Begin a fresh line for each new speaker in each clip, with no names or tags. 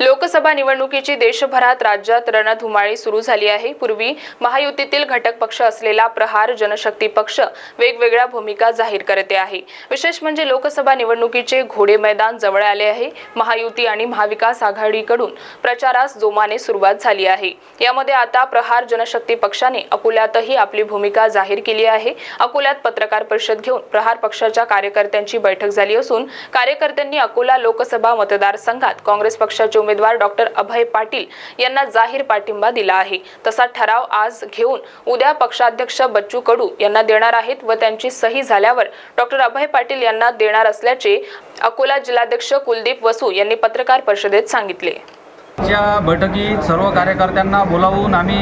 लोकसभा निवडणुकीची देशभरात राज्यात रणधुमाळी सुरू झाली आहे. पूर्वी महायुतीतील घटक पक्ष असलेला प्रहार जनशक्ती पक्ष वेगवेगळ्या भूमिका जाहीर करते आहे. विशेष म्हणजे लोकसभा निवडणुकीचे घोडे मैदान जवळ आले आहे. महायुती आणि महाविकास आघाडीकडून प्रचारास जोमाने सुरुवात झाली आहे. यामध्ये आता प्रहार जनशक्ती पक्षाने अकोल्यातही आपली भूमिका जाहीर केली आहे. अकोल्यात पत्रकार परिषद घेऊन प्रहार पक्षाच्या कार्यकर्त्यांची बैठक झाली असून कार्यकर्त्यांनी अकोला लोकसभा मतदारसंघात काँग्रेस पक्षाचे उमेदवार डॉक्टर अभय पाटील यांना जाहीर पाठिंबा दिला आहे. तसा ठराव आज घेऊन उद्या पक्षाध्यक्ष बच्चू कडू यांना देणार आहेत व त्यांची सही झाल्यावर डॉक्टर अभय पाटील यांना देणार असल्याचे अकोला जिल्हाध्यक्ष कुलदीप वसू यांनी पत्रकार परिषदेत सांगितले.
च्या बैठकीत सर्व कार्यकर्त्यांना बोलावून आम्ही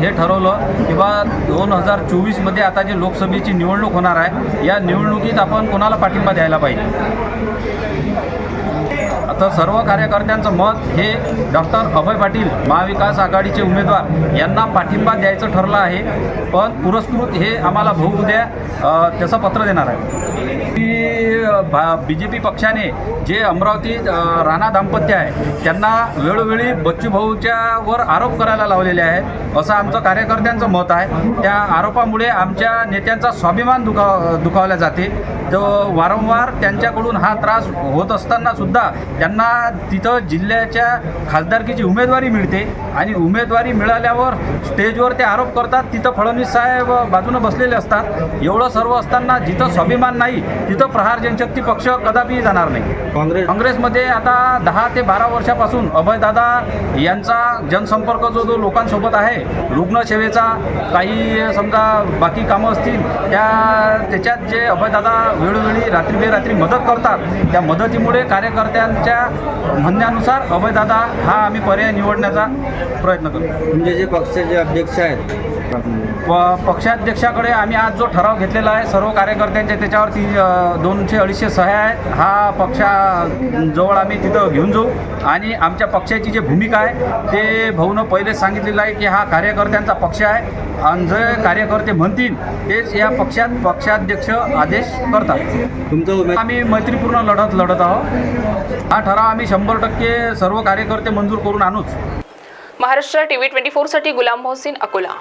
हे ठरवलं की बा दोन हजार चोवीसमध्ये आता जी लोकसभेची निवडणूक होणार आहे या निवडणुकीत आपण कोणाला पाठिंबा द्यायला पाहिजे? आता सर्व कार्यकर्त्यांचं मत हे डॉक्टर अभय पाटील महाविकास आघाडीचे उमेदवार यांना पाठिंबा द्यायचं ठरलं आहे पण पुरस्कृत हे आम्हाला भाऊ उद्या त्याचं पत्र देणार आहे. बी जे पी पक्षाने जे अमरावतीत राणा दाम्पत्य आहे त्यांना वेळोवेळी बच्चू भाऊच्या वर आरोप करायला लावलेले आहेत. असं आमचं कार्यकर्त्यांचं मत आहे. त्या आरोपामुळे आमच्या नेत्यांचा स्वाभिमान दुखाव दुखावला जाते तो वारंवार त्यांच्याकडून हा त्रास होत असताना सुद्धा त्यांना तिथं जिल्ह्याच्या खासदारकीची उमेदवारी मिळते. आणि उमेदवारी मिळाल्यावर स्टेजवर ते आरोप करतात. तिथं फडणवीस साहेब बाजूनं बसलेले असतात. एवढं सर्व असताना जिथं स्वाभिमान नाही तिथं प्रहार जनशक्ती पक्ष कदापि जाणार नाही.
काँग्रेस
काँग्रेसमध्ये आता दहा ते बारा वर्षापासून अभयदादा यांचा जनसंपर्क जो जो लोकांसोबत आहे रुग्णसेवेचा काही समजा बाकी कामं असतील त्या त्याच्यात जे अभयदादा वेळोवेळी रात्री बेरात्री मदत करतात त्या मदतीमुळे कार्यकर्त्यांच्या म्हणण्यानुसार अभयदादा हा आम्ही पर्याय निवडण्याचा प्रयत्न करतो.
तुमचे जे पक्षाचे अध्यक्ष आहेत.
प पक्षाध्यक्षाकडे आम्ही आज जो ठराव घेतलेला आहे सर्व कार्यकर्त्यांच्या त्याच्यावर ती अ, दोनशे अडीचशे सह्या आहेत. हा पक्षाजवळ आम्ही तिथं घेऊन जाऊ. आणि आमच्या पक्षाची जी भूमिका आहे ते भाऊनं पहिलेच सांगितलेलं आहे की हा कार्यकर्त्यांचा पक्ष आहे. आणि जे कार्यकर्ते म्हणतील तेच या पक्षात पक्षाध्यक्ष आदेश करतात.
तुमचं
आम्ही मैत्रीपूर्ण लढत लढत आहोत. हा ठराव आम्ही शंभर टक्के सर्व कार्यकर्ते मंजूर करून आणूच.
महाराष्ट्र टीव्ही ट्वेंटी फोरसाठी गुलाम मोहसिन अकोला.